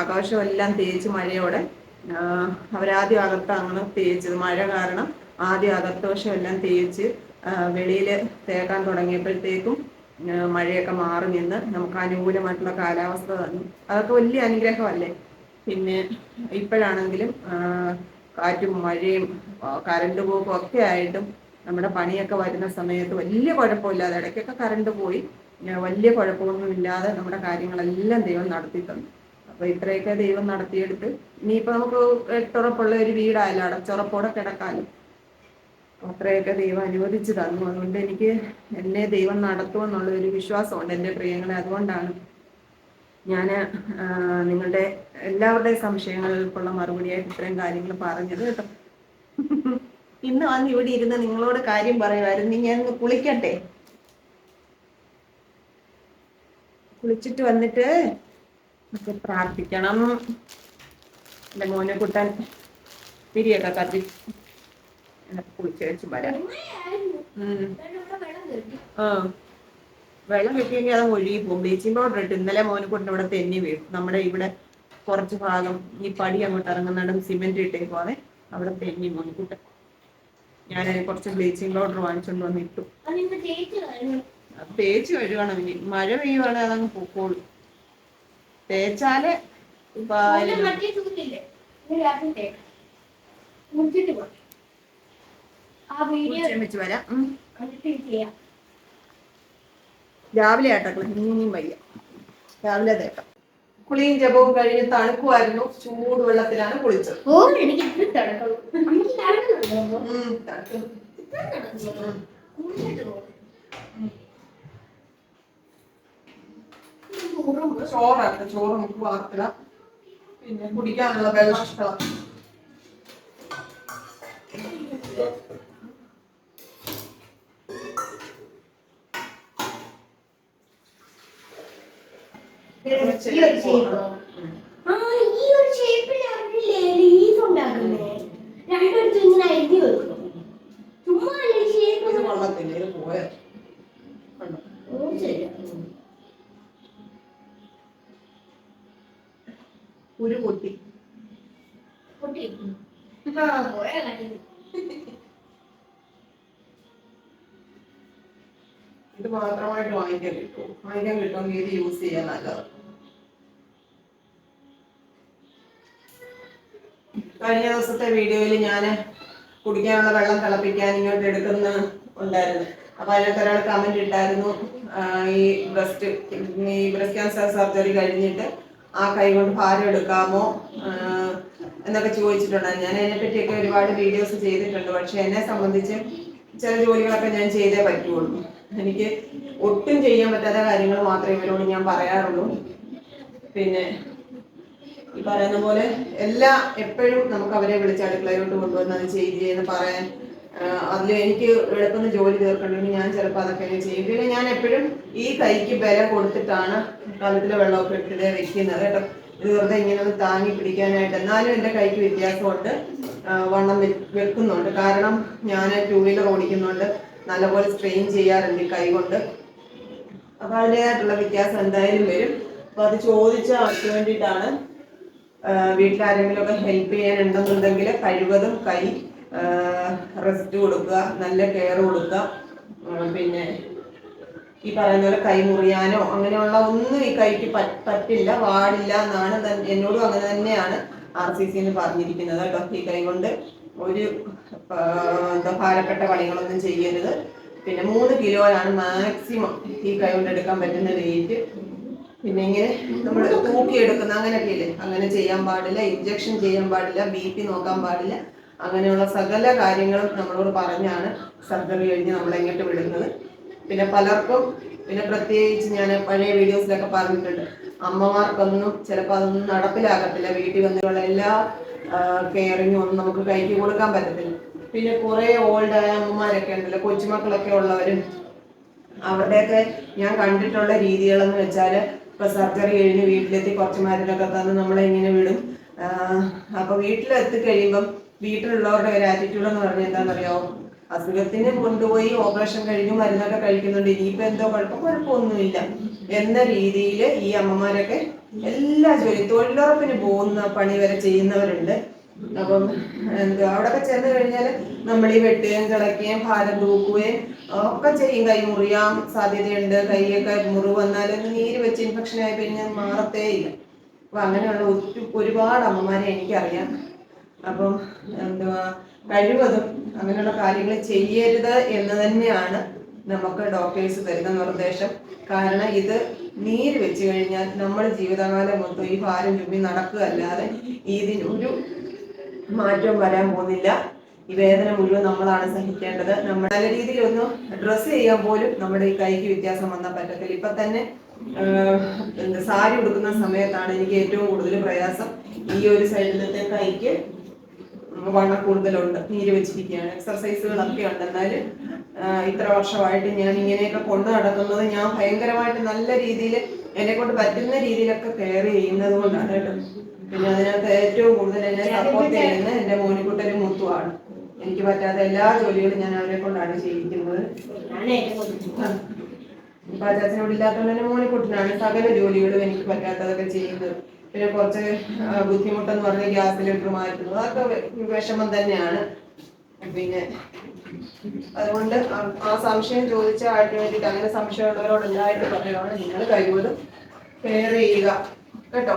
ആകാശമെല്ലാം തേച്ച് മഴയോടെ അവരാദ്യം അകത്ത് അങ്ങനെ തേച്ചത്. മഴ കാരണം ആദ്യം എല്ലാം തേച്ച് വെളിയിൽ തേക്കാൻ തുടങ്ങിയപ്പോഴത്തേക്കും മഴയൊക്കെ മാറി നിന്ന് നമുക്ക് അനുകൂലമായിട്ടുള്ള കാലാവസ്ഥ തന്നു അതൊക്കെ വലിയ അനുഗ്രഹമല്ലേ? പിന്നെ ഇപ്പോഴാണെങ്കിലും കാറ്റും മഴയും കരണ്ട് പോക്കും ഒക്കെ ആയിട്ടും നമ്മുടെ പണിയൊക്കെ വരുന്ന സമയത്ത് വലിയ കുഴപ്പമില്ലാതെ ഇടയ്ക്കൊക്കെ കറണ്ട് പോയി. വലിയ കുഴപ്പമൊന്നുമില്ലാതെ നമ്മുടെ കാര്യങ്ങളെല്ലാം ദൈവം നടത്തി തന്നു. അപ്പൊ ഇത്രയൊക്കെ ദൈവം നടത്തിയെടുത്ത് ഇനിയിപ്പോ നമുക്ക് എട്ടുറപ്പുള്ള ഒരു വീടായാലും അടച്ചുറപ്പോടെ കിടക്കാനും അത്രയൊക്കെ ദൈവം അനുവദിച്ചു തന്നു. അതുകൊണ്ട് എനിക്ക് എന്നെ ദൈവം നടത്തുമെന്നുള്ള ഒരു വിശ്വാസമുണ്ട് എന്റെ പ്രിയങ്ങളെ. അതുകൊണ്ടാണ് ഞാൻ നിങ്ങളുടെ എല്ലാവരുടെയും സംശയങ്ങൾക്കുള്ള മറുപടിയായിട്ട് ഇത്രയും കാര്യങ്ങൾ പറഞ്ഞത് കേട്ടോ. ഇന്ന് വന്ന് ഇവിടെ ഇരുന്ന് നിങ്ങളോട് കാര്യം പറയുമായിരുന്നു. ഞാൻ ഒന്ന് കുളിക്കട്ടെ. കുളിച്ചിട്ട് വന്നിട്ട് പ്രാർത്ഥിക്കണം. എന്റെ മോനെ കുട്ടൻ തിരിയൊക്കെ കത്തി എന്നിട്ട് കുളിച്ച് വെച്ച് വരാം. വെള്ളം കിട്ടിയെങ്കിൽ അത് ഒഴുകി പോകും. ബ്ലീച്ചിങ് പൗഡർ ഇട്ട് ഇന്നലെ മോനെ കൊണ്ട് ഇവിടെ തെന്നി വീഴും. നമ്മുടെ ഇവിടെ കുറച്ച് ഭാഗം ഈ പടി അങ്ങോട്ട് ഇറങ്ങുന്നിടം സിമെന്റ് ഇട്ടേക്കുവാണെ. അവിടെ തെന്നി മോനിക്കുട്ടൻ ഞാൻ കുറച്ച് ബ്ലീച്ചിങ് പൗഡർ വാങ്ങിച്ചുകൊണ്ട് വന്ന് ഇട്ടു തേച്ച് കഴുകണം ഇനി. മഴ പെയ്യുവാണെങ്കിൽ അതങ്ങ് പൊക്കോളൂ. തേച്ചാൽ വരാം. രാവിലെ ആട്ടക്കള ഇനിയും വയ്യ. രാവിലെ തേക്കാം. കുളിയും ജപവും കഴിഞ്ഞ് തണുക്കുമായിരുന്നു ചൂട് വെള്ളത്തിലാണ് കുളിച്ചത്. ഓ എനിക്ക് ചോറ് നമുക്ക് വാർത്തിടാം. പിന്നെ കുടിക്കാനുള്ള വെള്ളം ഇഷ്ടം ഈ ഒരു ഓ? ആ ഈ ഒരു ഷേപ്പിലാണല്ലേ ലീഫ് ഉണ്ടാക്കുന്നേ. രണ്ടിടത്ത് ഇങ്ങനെ എഴുതി വെക്കും. ചുമ്മാ ഇത് ഷേപ്പ് കൊള്ളത്തില്ല ഇത്? ഓ ശരി കുരു പൊട്ടി പൊട്ടി ആ. പോയ കാര്യം ഇത് മാത്രമായിട്ട് വാങ്ങിക്കാൻ കിട്ടും വാങ്ങിക്കാൻ കിട്ടുമെങ്കിൽ ഇത് യൂസ് ചെയ്യാൻ നല്ലത് കഴിഞ്ഞ ദിവസത്തെ വീഡിയോയിൽ ഞാൻ കുടിക്കാനുള്ള വെള്ളം തിളപ്പിക്കാൻ ഇങ്ങോട്ട് എടുക്കുന്ന ഉണ്ടായിരുന്നു. അപ്പൊ അതിനകത്ത് ഒരാൾ കമന്റ് ഇട്ടായിരുന്നു. ഈ ബ്രസ്റ്റ് ഈ ബ്രസ്റ്റ് ക്യാൻസർ സർജറി കഴിഞ്ഞിട്ട് ആ കൈ കൊണ്ട് ഭാരം എടുക്കാമോ? എന്നൊക്കെ ചോദിച്ചിട്ടുണ്ടായിരുന്നു. ഞാൻ അതിനെപ്പറ്റിയൊക്കെ ഒരുപാട് വീഡിയോസ് ചെയ്തിട്ടുണ്ട്. പക്ഷെ എന്നെ സംബന്ധിച്ച് ചില ജോലികളൊക്കെ ഞാൻ ചെയ്തേ പറ്റുള്ളൂ. എനിക്ക് ഒട്ടും ചെയ്യാൻ പറ്റാത്ത കാര്യങ്ങൾ മാത്രമേ ഇവരോട് ഞാൻ പറയാറുള്ളൂ. പിന്നെ ഈ പറയുന്ന പോലെ എല്ലാ എപ്പോഴും നമുക്ക് അവരെ വിളിച്ച് അടുക്കളയിലോട്ട് കൊണ്ടുവന്ന് അത് ചെയ്ത് എന്ന് പറയാൻ അതിൽ എനിക്ക് എളുപ്പം ജോലി തീർക്കണമെങ്കിൽ ഞാൻ ചിലപ്പോൾ അതൊക്കെ ചെയ്യും. പിന്നെ ഞാൻ എപ്പോഴും ഈ കൈക്ക് വില കൊടുത്തിട്ടാണ് കലത്തിലെ വെള്ളമൊക്കെ എടുത്തിട്ട് വെക്കുന്നത് കേട്ടോ. ഇത് വെറുതെ ഇങ്ങനെ ഒന്ന് താങ്ങി പിടിക്കാനായിട്ട്. എന്നാലും എന്റെ കൈക്ക് വ്യത്യാസമുണ്ട്. വണ്ണം വെക്കുന്നുണ്ട്. കാരണം ഞാൻ ടൂ വീലർ ഓടിക്കുന്നുണ്ട്. നല്ലപോലെ സ്ട്രെയിൻ ചെയ്യാറുണ്ട് കൈ കൊണ്ട്. അപ്പൊ അതിന്റെതായിട്ടുള്ള വ്യത്യാസം എന്തായാലും വരും. അപ്പൊ അത് ചോദിച്ച ആൾക്ക് വേണ്ടിയിട്ടാണ് വീട്ടിലാരെങ്കിലുമൊക്കെ ഹെൽപ്പ് ചെയ്യാനുണ്ടെന്നുണ്ടെങ്കിൽ കഴിവതും കൈ റെസ്റ്റ് കൊടുക്കുക നല്ല കെയർ കൊടുക്കുക. പിന്നെ ഈ പറയുന്ന പോലെ കൈ മുറിയാനോ അങ്ങനെയുള്ള ഒന്നും ഈ കൈക്ക് പറ്റില്ല പാടില്ല എന്നാണ് എന്നോടും അങ്ങനെ തന്നെയാണ് ആർ സി സിന്ന് പറഞ്ഞിരിക്കുന്നത് കേട്ടോ ഈ കൈ കൊണ്ട്. ഒരു എന്താ ഭാരപ്പെട്ട പണികളൊന്നും ചെയ്യരുത്. പിന്നെ മൂന്ന് കിലോയാണ് മാക്സിമം ഈ കൈ കൊണ്ട് എടുക്കാൻ പറ്റുന്ന വെയിറ്റ് പിന്നെ ഇങ്ങനെ നമ്മൾ തൂക്കിയെടുക്കുന്ന അങ്ങനെയൊക്കെ ഇല്ലേ അങ്ങനെ ചെയ്യാൻ പാടില്ല ഇഞ്ചക്ഷൻ ചെയ്യാൻ പാടില്ല ബി പി നോക്കാൻ പാടില്ല. അങ്ങനെയുള്ള സകല കാര്യങ്ങളും നമ്മളോട് പറഞ്ഞാണ് സർജറി കഴിഞ്ഞ് നമ്മളെ ഇങ്ങോട്ട് വിടുന്നത്. പിന്നെ പലർക്കും പിന്നെ പ്രത്യേകിച്ച് ഞാൻ പഴയ വീഡിയോസിലൊക്കെ പറഞ്ഞിട്ടുണ്ട്. അമ്മമാർക്കൊന്നും ചിലപ്പോൾ അതൊന്നും നടപ്പിലാകത്തില്ല. വീട്ടിൽ വന്നുള്ള എല്ലാ കെയറിങ്ങും ഒന്നും നമുക്ക് കൈക്ക് കൊടുക്കാൻ പറ്റത്തില്ല. പിന്നെ കുറേ ഓൾഡായ അമ്മമാരൊക്കെ ഉണ്ടല്ലോ കൊച്ചുമക്കളൊക്കെ ഉള്ളവരും. അവരുടെയൊക്കെ ഞാൻ കണ്ടിട്ടുള്ള രീതികളെന്ന് വെച്ചാൽ ഇപ്പൊ സർജറി കഴിഞ്ഞ് വീട്ടിലെത്തി കുറച്ച് മരുന്നൊക്കെ തന്ന് നമ്മളെ ഇങ്ങനെ വിടും. ആഹ് അപ്പൊ വീട്ടിലെത്തി കഴിയുമ്പം വീട്ടിലുള്ളവരുടെ ഒരു ആറ്റിറ്റ്യൂഡ് എന്ന് പറഞ്ഞാൽ എന്താണെന്നറിയോ? അസുഖത്തിന് കൊണ്ടുപോയി ഓപ്പറേഷൻ കഴിഞ്ഞു മരുന്നൊക്കെ കഴിക്കുന്നുണ്ട്. ഇനിയിപ്പോ എന്തോ കുഴപ്പം? കുഴപ്പമൊന്നുമില്ല. എന്ന രീതിയിൽ ഈ അമ്മമാരൊക്കെ എല്ലാ ജോലി തൊഴിലുറപ്പിന് പോകുന്ന പണി വരെ ചെയ്യുന്നവരുണ്ട്. അപ്പം എന്താ അവിടെയൊക്കെ ചെന്ന് കഴിഞ്ഞാൽ നമ്മൾ ഈ വെട്ടുകയും കിളക്കുകയും ഭാരം തൂക്കുകയും ഒക്കെ ചെയ്യും. കൈ മുറിയാൻ സാധ്യതയുണ്ട്. കൈയൊക്കെ മുറിവ് വന്നാൽ നീര് വെച്ച് ഇൻഫെക്ഷൻ ആയി കഴിഞ്ഞാൽ മാറത്തേ ഇല്ല. അപ്പൊ അങ്ങനെയുള്ള ഒരു ഒരുപാട് അമ്മമാരെ എനിക്കറിയാം. അപ്പം എന്തുവാ കഴിവതും അങ്ങനെയുള്ള കാര്യങ്ങൾ ചെയ്യരുത് എന്ന് തന്നെയാണ് നമുക്ക് ഡോക്ടേഴ്സ് തരുന്ന നിർദ്ദേശം. കാരണം ഇത് നീര് വെച്ച് കഴിഞ്ഞാൽ നമ്മുടെ ജീവിതകാലം മൊത്തം ഈ ഭാരം ചുമ്മി നടക്കുകയല്ലാതെ ഇതിന് ഒരു മാറ്റവും വരാൻ പോകുന്നില്ല. ഈ വേദന മുഴുവൻ നമ്മളാണ് സഹിക്കേണ്ടത്. നമ്മൾ നല്ല രീതിയിൽ ഒന്ന് ഡ്രസ്സ് ചെയ്യാൻ പോലും നമ്മുടെ ഈ കൈക്ക് വ്യത്യാസം വന്നാൽ പറ്റത്തില്ല. ഇപ്പൊ തന്നെ സാരി ഉടുക്കുന്ന സമയത്താണ് എനിക്ക് ഏറ്റവും കൂടുതൽ പ്രയാസം ഈ ഒരു സൈഡിലത്തെ കൈക്ക് വണ്ണം കൂടുതലുണ്ട്. നീര് വെച്ചിരിക്കുകയാണ്. എക്സർസൈസുകളൊക്കെ ഉണ്ട് എന്നാൽ ഇത്ര വർഷമായിട്ട് ഞാൻ ഇങ്ങനെയൊക്കെ കൊണ്ടു നടക്കുന്നത് ഞാൻ ഭയങ്കരമായിട്ട് നല്ല രീതിയിൽ എന്നെ കൊണ്ട് പറ്റുന്ന രീതിയിലൊക്കെ കെയർ ചെയ്യുന്നത് കൊണ്ടാണ് കേട്ടോ. പിന്നെ അതിനകത്ത് ഏറ്റവും കൂടുതൽ എന്നെ സപ്പോർട്ട് ചെയ്യുന്ന എന്റെ മോനിക്കുട്ടനും മുത്തുവാണ്. എനിക്ക് പറ്റാത്ത എല്ലാ ജോലികളും ഞാൻ അവരെ കൊണ്ടാണ് ചെയ്യിക്കുന്നത്. അച്ചാച്ചനോട് ഇല്ലാത്തതുകൊണ്ട് തന്നെ മോനിക്കുട്ടനാണ് സകല ജോലികളും എനിക്ക് പറ്റാത്തതൊക്കെ ചെയ്യുന്നത്. പിന്നെ കുറച്ച് ബുദ്ധിമുട്ടെന്ന് പറഞ്ഞ ഗ്യാസ് സിലിണ്ടർ മാറ്റുന്നത് അതൊക്കെ വിഷമം തന്നെയാണ്. പിന്നെ അതുകൊണ്ട് ആ- സംശയം ചോദിച്ച ആൾക്ക് വേണ്ടിയിട്ട് അങ്ങനെ സംശയമുള്ളവരോട് എല്ലായിട്ട് പറയുകയാണ് നിങ്ങൾ കഴിവതും കെയർ ചെയ്യുക. കേട്ടോ?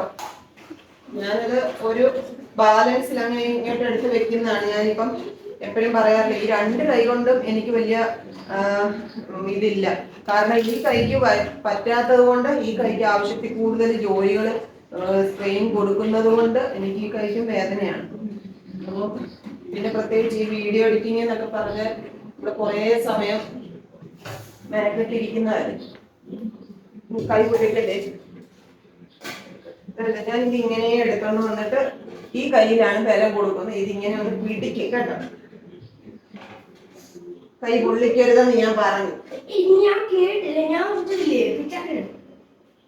ഞാനത് ഒരു ബാലൻസിൽ അങ്ങനെ ഇങ്ങോട്ട് എടുത്ത് വെക്കുന്നതാണ്. ഞാനിപ്പം എപ്പോഴും പറയാറില്ല ഈ രണ്ട് കൈ കൊണ്ടും എനിക്ക് വലിയ ഇതില്ല. കാരണം ഈ കൈക്ക് പറ്റാത്തത് കൊണ്ട് ഈ കൈക്ക് ആവശ്യത്തിൽ കൂടുതൽ ജോലികൾ സ്ട്രെയിൻ കൊടുക്കുന്നത് കൊണ്ട് എനിക്ക് ഈ കൈക്കും വേദനയാണ്. അപ്പോൾ പിന്നെ പ്രത്യേകിച്ച് ഈ വീഡിയോ എഡിറ്റിംഗ് എന്നൊക്കെ പറഞ്ഞാൽ ഇവിടെ കുറേ സമയം മെനക്കെട്ടിരിക്കുന്നതായിരുന്നു കൈ പൊട്ടിക്കല്ലേ ഇതല്ല, ഞാൻ ഇത് ഇങ്ങനെ എടുക്കണം വന്നിട്ട് ഈ കയ്യിലാണ് ബലം കൊടുക്കുന്നത്. ഇതിങ്ങനെ ഒന്ന് പിടിക്കും കേട്ടോ. കൈ പൊള്ളിക്കരുതെന്ന് ഞാൻ പറഞ്ഞു. ഞാൻ കേട്ടില്ല.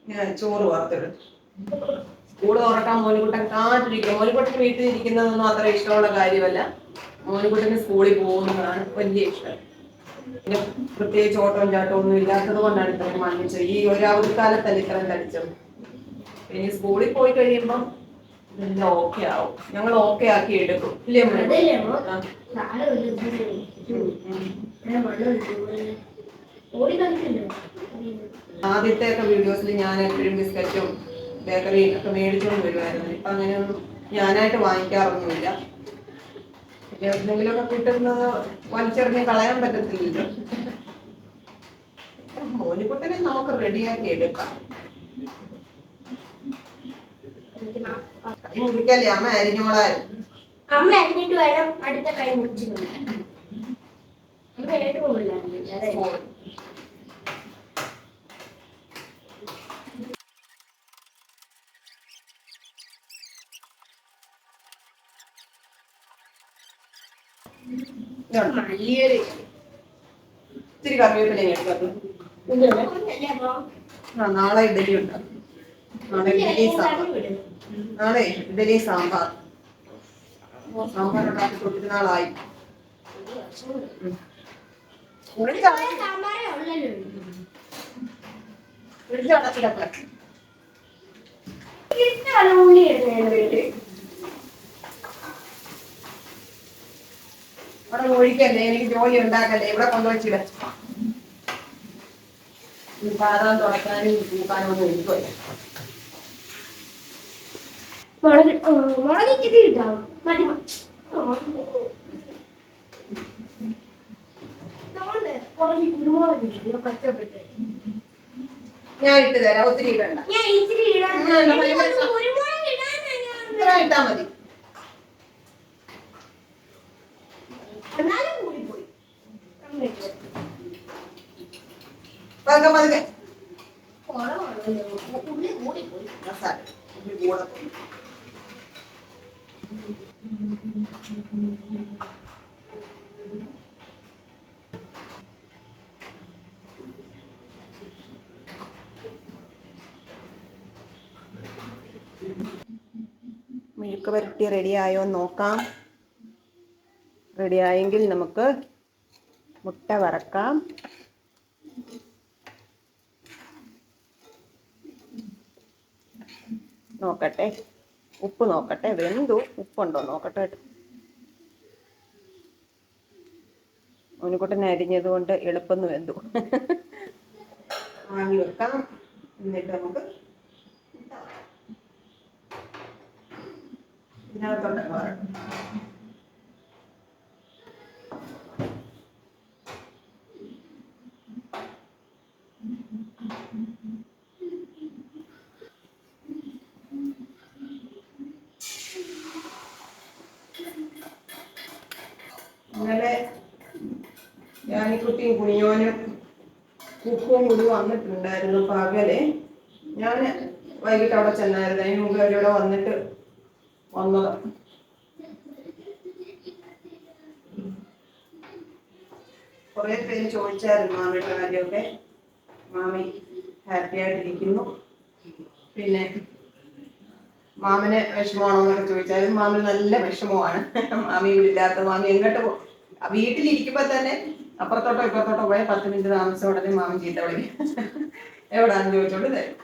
ഞാൻ ചോറ് വാർത്തിടും സ്കൂൾ തുറക്കാൻ മോനിക്കുട്ടൻ കാത്തിരിക്കും. മോനിക്കുട്ടൻ വീട്ടിൽ ഇരിക്കുന്നതൊന്നും അത്ര ഇഷ്ടമുള്ള കാര്യമല്ല. മോനുകുട്ടന് സ്കൂളിൽ പോകുന്നതാണ് വലിയ ഇഷ്ടം. പിന്നെ പ്രത്യേകിച്ച് ഓട്ടവും ചാട്ടവും ഒന്നും ഇല്ലാത്തത് കൊണ്ടാണ് ഇത്രയും വാങ്ങിച്ചത് ഈ ഒരു അവധിക്കാലത്തല്ല ഇത്രയും തടിച്ചത് ഇനി സ്കൂളിൽ പോയി കഴിയുമ്പം ഇതെല്ലാം ഓക്കെ ആവും. ഞങ്ങൾ ഓക്കെ ആക്കി എടുക്കും. ഇല്ലേ ആദ്യത്തെ ഒക്കെ വീഡിയോസിൽ ഞാൻ എപ്പോഴും ബിസ്ക്കറ്റും ബേക്കറിയും ഒക്കെ മേടിച്ചുകൊണ്ട് വരുമായിരുന്നു ഇപ്പൊ അങ്ങനെയൊന്നും ഞാനായിട്ട് വാങ്ങിക്കാറൊന്നുമില്ല. എന്തെങ്കിലുമൊക്കെ കിട്ടുന്നത് വലിച്ചെറിഞ്ഞ് കളയാൻ പറ്റത്തില്ലല്ലോ. മോനിക്കുട്ടനെ നമുക്ക് റെഡിയാക്കി എടുക്കാം. മുറിക്കല്ലേ? അമ്മ അരിഞ്ഞോളാൻ അമ്മ അരിഞ്ഞിട്ട് വേണം അടുത്ത കൈ മുറിച്ചു ബെഡ്റൂമിലാണ് ഇത്തിരി കറിവേപ്പില ആ നാളെ ഇഡലി ഉണ്ടാക്കും നാളെ ഇഡലി സാമ്പാർ. നാളെ ഇഡലി സാമ്പാർ. സാമ്പാർ ഉണ്ടാക്കി ഒത്തിരി നാളായി ഉം. ഫ്രിഡ്ജ് അടച്ച് സാമ്പാറേ ഉള്ളല്ലോ. ഫ്രിഡ്ജ് അടച്ചിടക്ക ഇഷ്ടമാണ് ഉള്ളി ഇടുന്നതിന് വേണ്ടി അവിടെ ഒഴിക്കല്ലേ എനിക്ക് ജോലി ഉണ്ടാക്കല്ലേ ഇവിടെ കൊണ്ടുവച്ചിട പാതാൻ തുടക്കാനും കൂക്കാനും ഒന്നും മതി. മതി. ഞാൻ ഇട്ട് തരാം. ഒത്തിരി ഇടണ്ട. ഞാൻ ഇച്ചിരി ഇടാൻ ഉം, ഉം, എനിക്ക് കുരുമുളക് ഇടാനാ ഞാൻ ഇത്ര ഇട്ടാ മതി എന്നാലും കൂടിപ്പോയി കണ്ടിട്ട്. പതുക്കെ പതുക്കെ. മെഴുക്ക് റെഡി ആയോ നോക്കാം റെഡി ആയെങ്കിൽ നമുക്ക് മുട്ട വറക്കാം നോക്കട്ടെ. ഉപ്പ് നോക്കട്ടെ. വെന്തു. ഉപ്പുണ്ടോ? നോക്കട്ടെ. കേട്ടോ ഓനിക്കുട്ടനെ അരിഞ്ഞത് കൊണ്ട് എളുപ്പം വെന്തു. വാങ്ങി വെക്കാം. എന്നിട്ട് നമുക്ക് ഇതിനകത്തോട്ട് ഇന്നലെ ജാനിക്കുട്ടിയും കുഞ്ഞോനും കുക്കും കൂടി വന്നിട്ടുണ്ടായിരുന്നു പകലെ. ഞാൻ വൈകിട്ട് അവിടെ ചെന്നായിരുന്നു. അതിന് മുമ്പ് അവരിവിടെ വന്നിട്ട് വന്നത്. കുറേ പേര് ചോദിച്ചായിരുന്നു മാമിയുടെ കാര്യമൊക്കെ. മാമി ഹാപ്പി ആയിട്ടിരിക്കുന്നു. പിന്നെ മാമിന് വിഷമമാണോ എന്നൊക്കെ ചോദിച്ചാലും മാമിന് നല്ല വിഷമമാണ്. മാമി ഇല്ലാത്ത മാമി എങ്ങോട്ട് പോ വീട്ടിലിരിക്കുമ്പോ തന്നെ അപ്പുറത്തോട്ടോ ഇപ്പുറത്തോട്ടോ പോയ പത്ത് മിനിറ്റ് താമസം ഉടനെ മാമൻ ചീത്ത വിളിക്കും. എവിടാന്ന് ചോദിച്ചോണ്ട് തരും.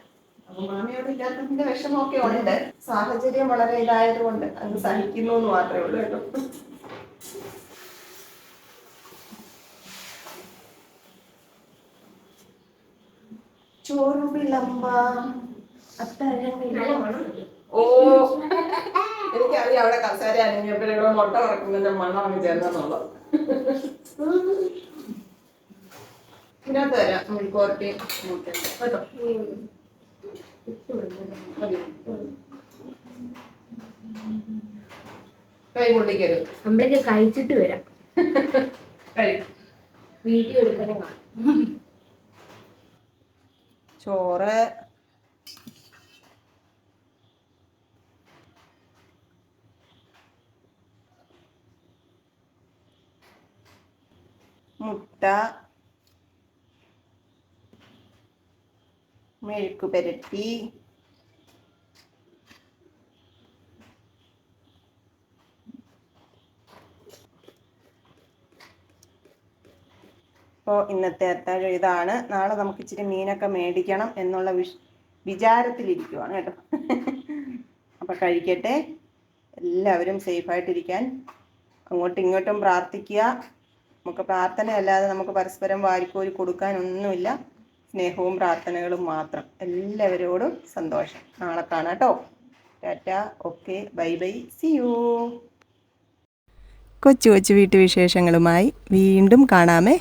അപ്പൊ മാമിയോട് ഇല്ലാത്തതിന്റെ വിഷമമൊക്കെ ഉണ്ട്. സാഹചര്യം വളരെ ഇതായതുകൊണ്ട് അത് സഹിക്കുന്നു എന്ന് മാത്രമേ ഉള്ളൂ കേട്ടോ. ഓ എനിക്കറിയാം അവിടെ കസേര അനങ്ങിയപ്പോഴോ മുട്ട വറക്കുന്നതിന്റെ മണ്ണാണ് ചേർന്നെന്നുള്ളത് ഇതിനകത്ത് തരാം. മുഴുക്കോർട്ടി മുട്ട കേട്ടോ? മതി. കൈ കൊള്ളിക്കരുത് നമ്മളൊക്കെ കഴിച്ചിട്ട് വരാം. വീഡിയോ എടുക്കണം ചോറ് മുട്ട മെഴുക്ക് പുരട്ടി അപ്പോൾ ഇന്നത്തെ അത്താഴം ഇതാണ്. നാളെ നമുക്ക് ഇച്ചിരി മീനൊക്കെ മേടിക്കണം എന്നുള്ള വിഷ് വിചാരത്തിലിരിക്കുവാണ് കേട്ടോ. അപ്പം കഴിക്കട്ടെ. എല്ലാവരും സേഫായിട്ടിരിക്കാൻ. അങ്ങോട്ടും ഇങ്ങോട്ടും പ്രാർത്ഥിക്കുക. നമുക്ക് പ്രാർത്ഥനയല്ലാതെ നമുക്ക് പരസ്പരം വാരിക്കോരി കൊടുക്കാനൊന്നുമില്ല. സ്നേഹവും പ്രാർത്ഥനകളും മാത്രം. എല്ലാവരോടും സന്തോഷം. നാളെ കാണാം കേട്ടോ. Okay. Bye bye. See you കൊച്ചു കൊച്ചു വീട്ടുവിശേഷങ്ങളുമായി വീണ്ടും കാണാമേ.